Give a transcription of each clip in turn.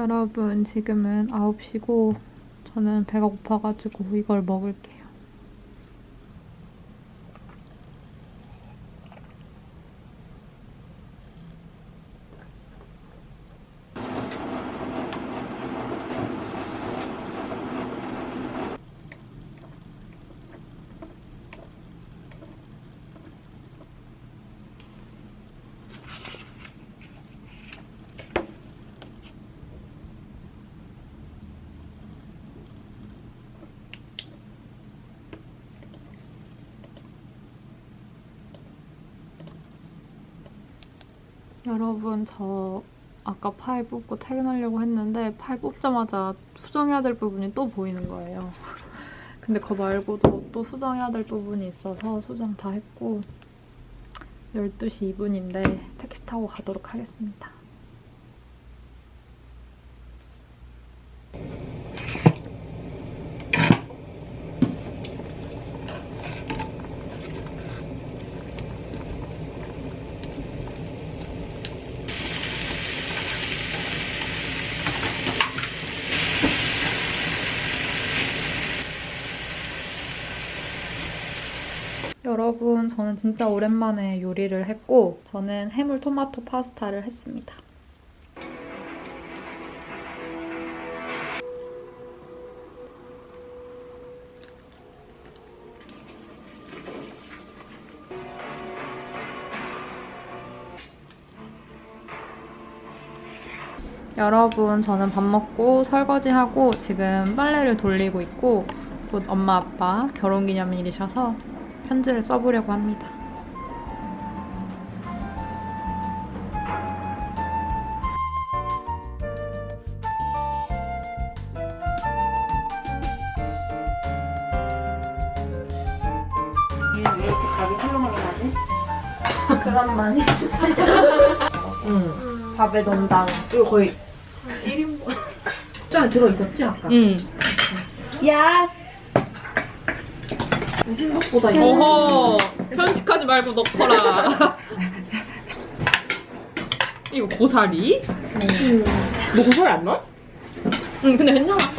여러분 지금은 9시고 저는 배가 고파가지고 이걸 먹을게요. 여러분 저 아까 파일 뽑고 퇴근하려고 했는데 파일 뽑자마자 수정해야 될 부분이 또 보이는 거예요. 근데 그거 말고도 또 수정해야 될 부분이 있어서 수정 다 했고 12시 2분인데 택시 타고 가도록 하겠습니다. 여러분, 저는 진짜 오랜만에 요리를 했고, 저는 해물 토마토 파스타를 했습니다. 여러분, 저는 밥 먹고 설거지하고 지금 빨래를 돌리고 있고, 곧 엄마 아빠 결혼기념일이셔서 편지를 써보려고 합니다. 왜 이렇게? 그런 많이 응. 밥에 넣는다. 이거 거의 1인분. 숫자에 들어있었지, 아까? 응. 야스! 생각보다 이거. 어허, 편식하지 말고 넣거라. 이거 고사리? 응. 너 고소리 안 넣어? 응, 근데 괜찮아.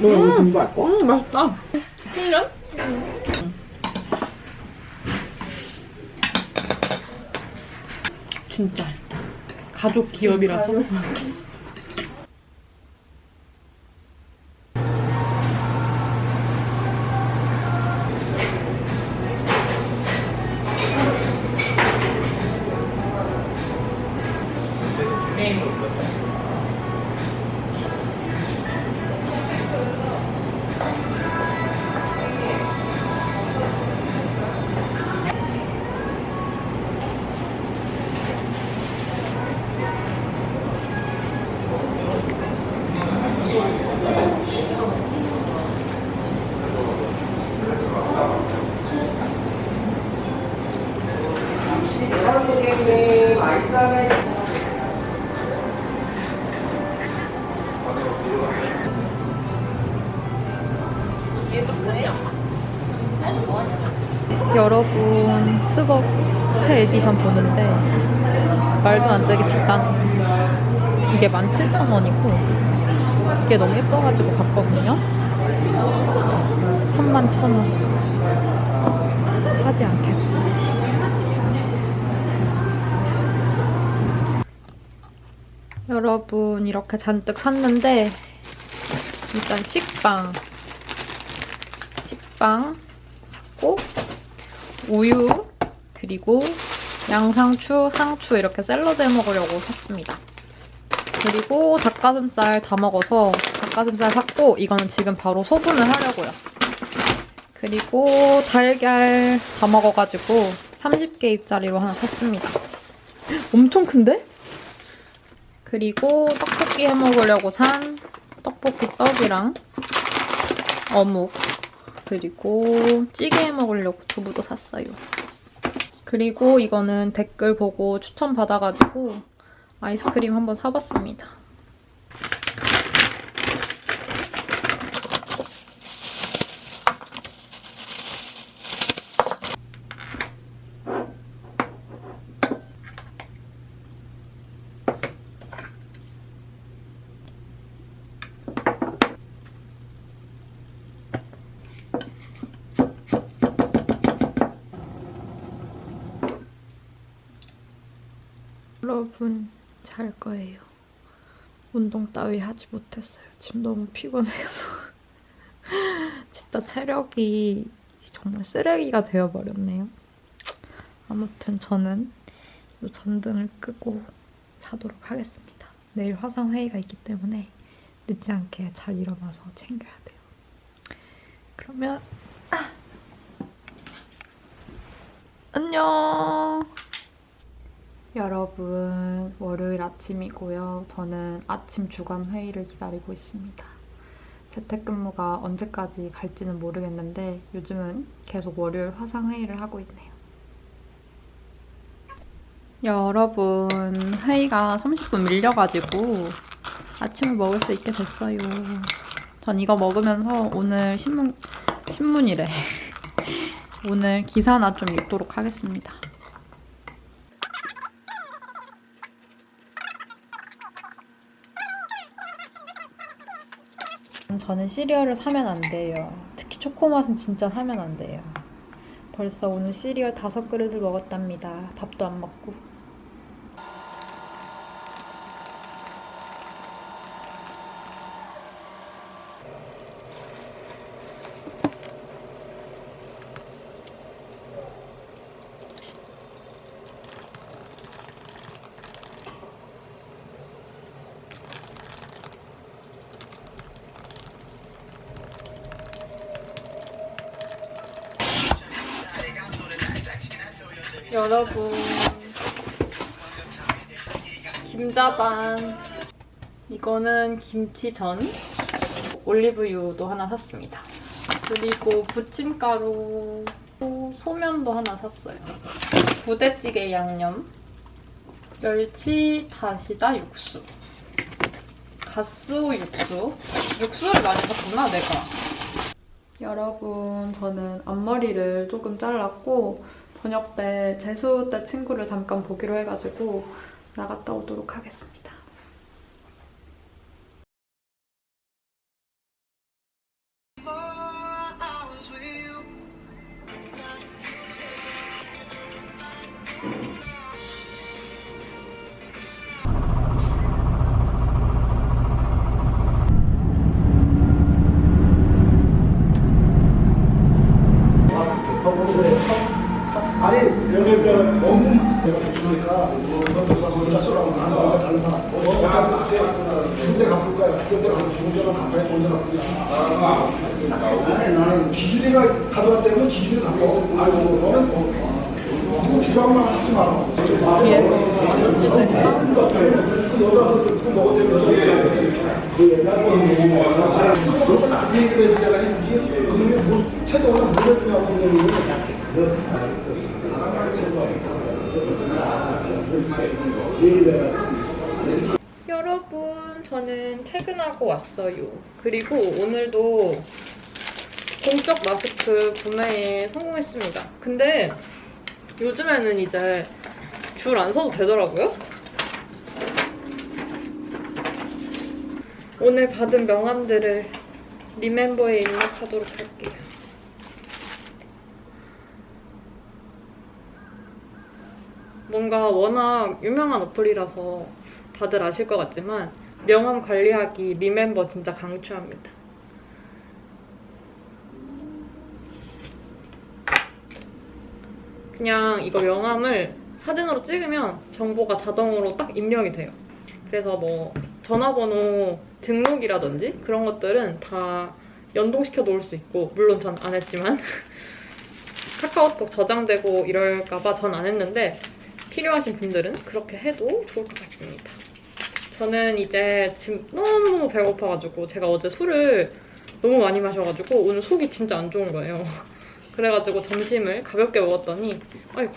너 이거 공부할 거? 음, 맛있다. 훈련? 진짜. 가족 기업이라서. 여러분 스벅 새 에디션 보는데 말도 안 되게 비싼 이게 17,000원이고 이게 너무 예뻐가지고 봤거든요. 31,000원. 사지 않겠어 여러분 이렇게 잔뜩 샀는데 일단 식빵 식빵 샀고 우유 그리고 양상추, 상추 이렇게 샐러드 해 먹으려고 샀습니다. 그리고 닭가슴살 다 먹어서 닭가슴살 샀고 이거는 지금 바로 소분을 하려고요. 그리고 달걀 다 먹어가지고 30개입짜리로 하나 샀습니다. 엄청 큰데? 그리고 떡볶이 해 먹으려고 산 떡볶이 떡이랑 어묵 그리고 찌개 해 먹으려고 두부도 샀어요. 그리고 이거는 댓글 보고 추천 받아가지고 아이스크림 한번 사봤습니다. 여러분 잘 거예요. 운동 따위 하지 못했어요. 지금 너무 피곤해서. 진짜 체력이 정말 쓰레기가 되어버렸네요. 아무튼 저는 이 전등을 끄고 자도록 하겠습니다. 내일 화상 회의가 있기 때문에 늦지 않게 잘 일어나서 챙겨야 돼요. 그러면 아! 안녕. 여러분 월요일 아침이고요. 저는 아침 주간 회의를 기다리고 있습니다. 재택근무가 언제까지 갈지는 모르겠는데 요즘은 계속 월요일 화상 회의를 하고 있네요. 여러분 회의가 30분 밀려가지고 아침을 먹을 수 있게 됐어요. 전 이거 먹으면서 오늘 신문 신문이래. 오늘 기사나 좀 읽도록 하겠습니다. 저는 시리얼을 사면 안 돼요. 특히 초코맛은 진짜 사면 안 돼요. 벌써 오늘 시리얼 다섯 그릇을 먹었답니다. 밥도 안 먹고. 여러분. 김자반. 이거는 김치전 올리브유도 하나 샀습니다. 그리고 부침가루 소면도 하나 샀어요. 부대찌개 양념 멸치 다시다 육수 가스 육수. 육수를 많이 샀구나 내가. 여러분 저는 앞머리를 조금 잘랐고 저녁 때 재수 때 친구를 잠깐 보기로 해가지고 나갔다 오도록 하겠습니다. 내가 줬으니까 우리가 쓰라고 하는 거가 달라 어차피 그때 죽은 데 갚을 거야 죽은 데 갚을 죽은 데만 갚아야 좋은 데 갚을 거야 나는 기준이가 가져갈 때는 기준이 갚아 아이고 너는 뭐 주방만 하지 마라 뒤에서 완전 찢으니까 그 여자 그 먹었다면서 그 옛날 그건 나한테 얘기를 해서 내가 해주지 그놈이 뭐 태도가 뭘 해주냐고 그놈이 여러분 저는 퇴근하고 왔어요. 그리고 오늘도 공적 마스크 구매에 성공했습니다. 근데 요즘에는 이제 줄 안 서도 되더라고요. 오늘 받은 명함들을 리멤버에 입력하도록 할게요. 뭔가 워낙 유명한 어플이라서 다들 아실 것 같지만 명함 관리하기 리멤버 진짜 강추합니다. 그냥 이거 명함을 사진으로 찍으면 정보가 자동으로 딱 입력이 돼요. 그래서 뭐 전화번호 등록이라든지 그런 것들은 다 연동시켜 놓을 수 있고 물론 전 안 했지만 카카오톡 저장되고 이럴까봐 전 안 했는데 필요하신 분들은 그렇게 해도 좋을 것 같습니다. 저는 이제 지금 너무너무 배고파가지고 제가 어제 술을 너무 많이 마셔가지고 오늘 속이 진짜 안 좋은 거예요. 그래가지고 점심을 가볍게 먹었더니 아이고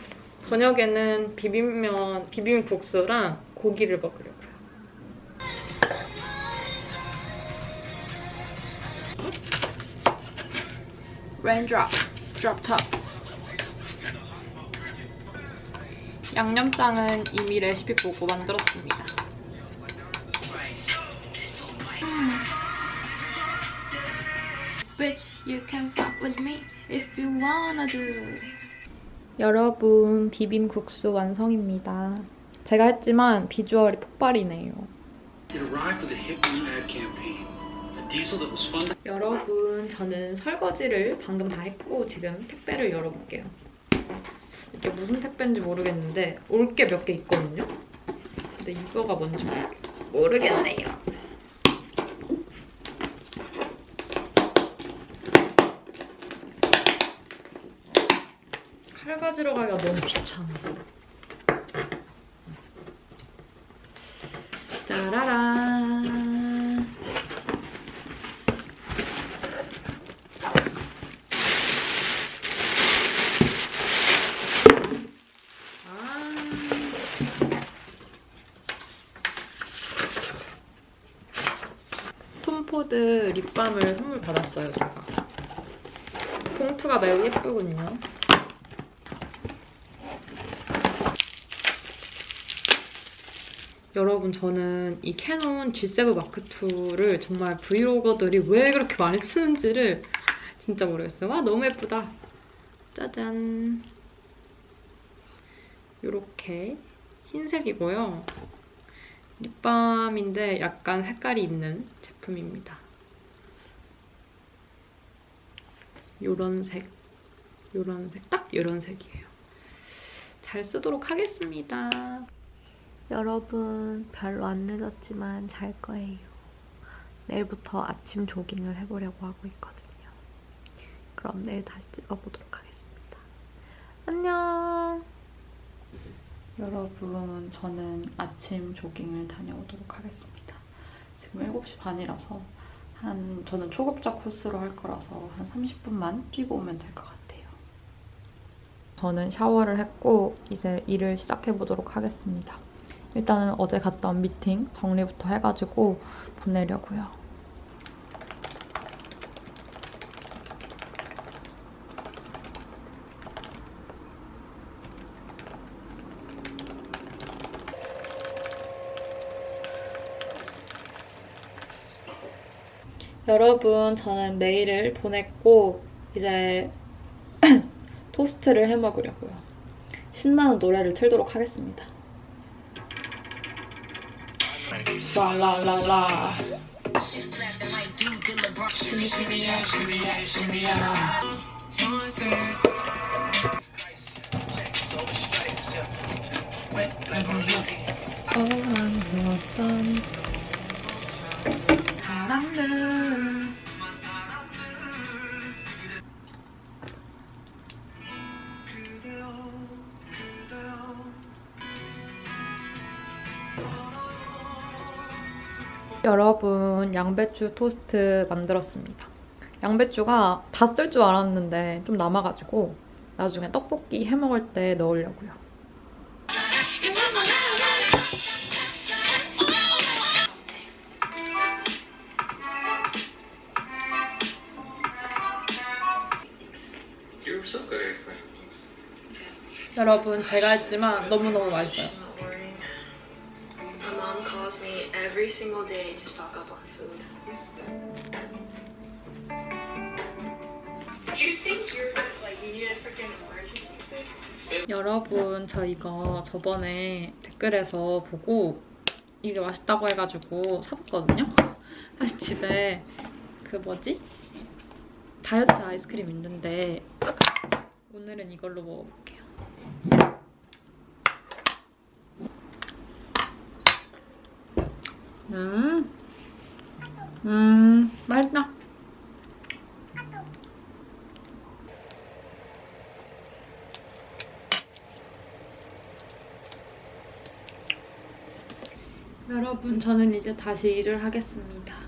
저녁에는 비빔면, 비빔국수랑 고기를 먹으려고요. Raindrop, drop top. 양념장은 이미 레시피 보고 만들었습니다. Bitch, you can fuck with me if you wanna do. 여러분 비빔국수 완성입니다. 제가 했지만 비주얼이 폭발이네요. It arrived with a hip new ad campaign. A diesel that was funded. 여러분, 저는 설거지를 방금 다 했고 지금 택배를 열어볼게요. 이게 무슨 택배인지 모르겠는데 올 게 몇 개 있거든요. 근데 이거가 뭔지 모르겠, 모르겠네요. 칼 가지러 가기가 너무 귀찮아서. 짜라란. 아. 톰포드 립밤을 선물 받았어요, 제가. 봉투가 매우 예쁘군요. 여러분, 저는 이 캐논 G7 마크 2를 정말 브이로거들이 왜 그렇게 많이 쓰는지를 진짜 모르겠어요. 와, 너무 예쁘다. 짜잔. 이렇게 흰색이고요. 립밤인데 약간 색깔이 있는 제품 입니다. 요런 색, 요런 색, 딱 요런 색이에요. 잘 쓰도록 하겠습니다. 여러분, 별로 안 늦었지만 잘 거예요. 내일부터 아침 조깅을 해보려고 하고 있거든요. 그럼 내일 다시 찍어보도록 하겠습니다. 안녕! 여러분, 저는 아침 조깅을 다녀오도록 하겠습니다. 지금 7시 반이라서 한 저는 초급자 코스로 할 거라서 한 30분만 뛰고 오면 될 것 같아요. 저는 샤워를 했고 이제 일을 시작해 보도록 하겠습니다. 일단은 어제 온 미팅 정리부터 해가지고 보내려고요. 여러분, 저는 메일을 보냈고 이제 토스트를 해 먹으려고요. 신나는 노래를 틀도록 하겠습니다. 랄랄랄라. 어떤 사랑들 여러분 양배추 토스트 만들었습니다. 양배추가 다 쓸 줄 알았는데 좀 남아가지고 나중에 떡볶이 해 먹을 때 넣으려고요. You're so good at explaining things. 여러분 제가 했지만 너무너무 맛있어요. Every single day to stock up on food. Do you think you're like you need a freaking emergency food? 여러분 저 이거 저번에 댓글에서 보고 이게 맛있다고 해가지고 사봤거든요. 사실 집에 그 뭐지 다이어트 아이스크림 있는데 오늘은 이걸로 먹어볼게요. 음, 음, 맛있다. 여러분, 저는 이제 다시 일을 하겠습니다.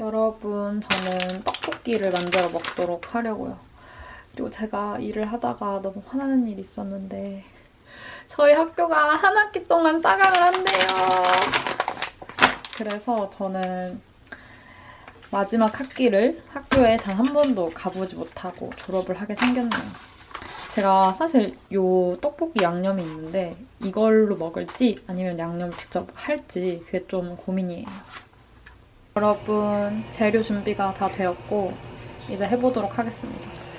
여러분, 저는 떡볶이를 만들어 먹도록 하려고요. 그리고 제가 일을 하다가 너무 화나는 일이 있었는데 저희 학교가 한 학기 동안 싸강을 한대요. 그래서 저는 마지막 학기를 학교에 단 한 번도 가보지 못하고 졸업을 하게 생겼네요. 제가 사실 요 떡볶이 양념이 있는데 이걸로 먹을지 아니면 양념 직접 할지 그게 좀 고민이에요. 여러분 재료 준비가 다 되었고 이제 해보도록 하겠습니다.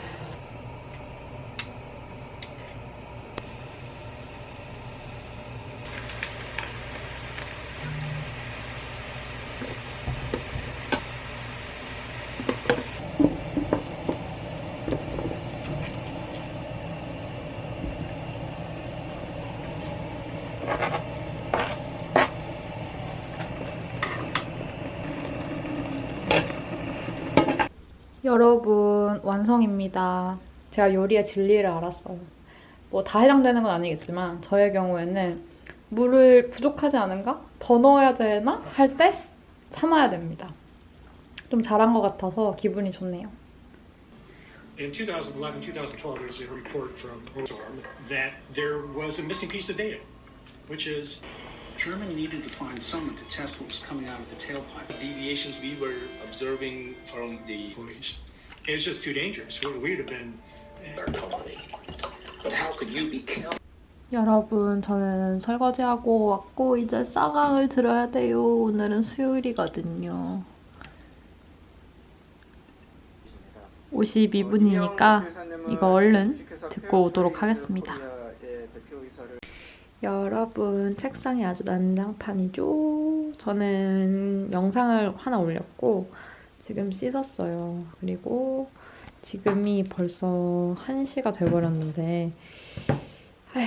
여러분 완성입니다. 제가 요리의 진리를 알았어요. 뭐 다 해당되는 건 아니겠지만 저의 경우에는 물을 부족하지 않은가? 더 넣어야 되나? 할 때 참아야 됩니다. 좀 잘한 것 같아서 기분이 좋네요. In 2011, 2012, there's a report from OSARM that there was a missing piece of data, which is Germany needed to find someone to test what was coming out of the tailpipe. deviations we were observing from the footage. It's just too dangerous. We- We'd have been But how could you be killed? 여러분, 저는 설거지하고 왔고 이제 쌍황을 들어야 돼요. 오늘은 수요일이거든요. 52분이니까 이거 얼른 듣고 오도록 하겠습니다. 여러분, 책상이 아주 난장판이죠? 저는 영상을 하나 올렸고 지금 씻었어요. 그리고 지금이 벌써 1시가 돼버렸는데 아휴,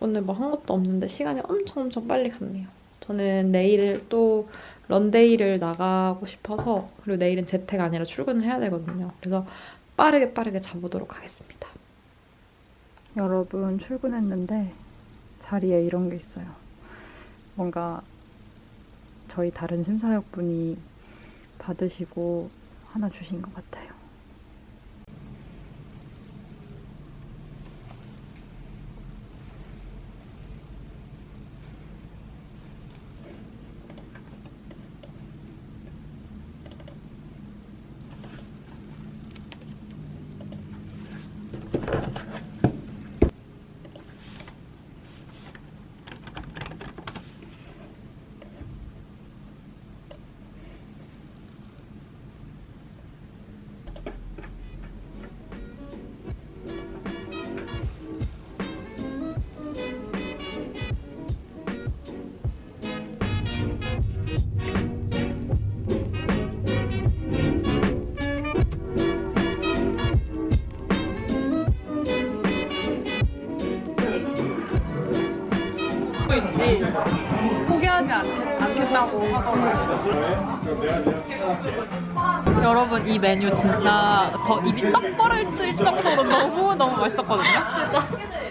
오늘 뭐 한 것도 없는데 시간이 엄청 엄청 빨리 갔네요. 저는 내일 또 런데이를 나가고 싶어서 그리고 내일은 재택 아니라 출근을 해야 되거든요. 그래서 빠르게 빠르게 자보도록 하겠습니다. 여러분 출근했는데 자리에 이런 게 있어요. 뭔가 저희 다른 심사역분이 받으시고 하나 주신 것 같아요. 않겠다고. 여러분 이 메뉴 진짜 저 입이 떡 벌어질 정도로 너무 너무 맛있었거든요? 진짜.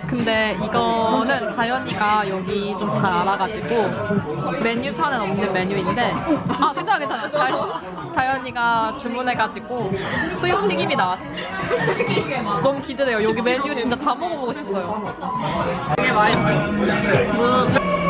근데 이거는 다현이가 여기 좀 잘 알아가지고 메뉴판은 없는 메뉴인데 아 괜찮아 괜찮아. 다, 다현이가 주문해가지고 수육 튀김이 나왔습니다. 너무 기대돼요. 여기 메뉴 진짜 다 먹어보고 싶어요. 되게 맛있어요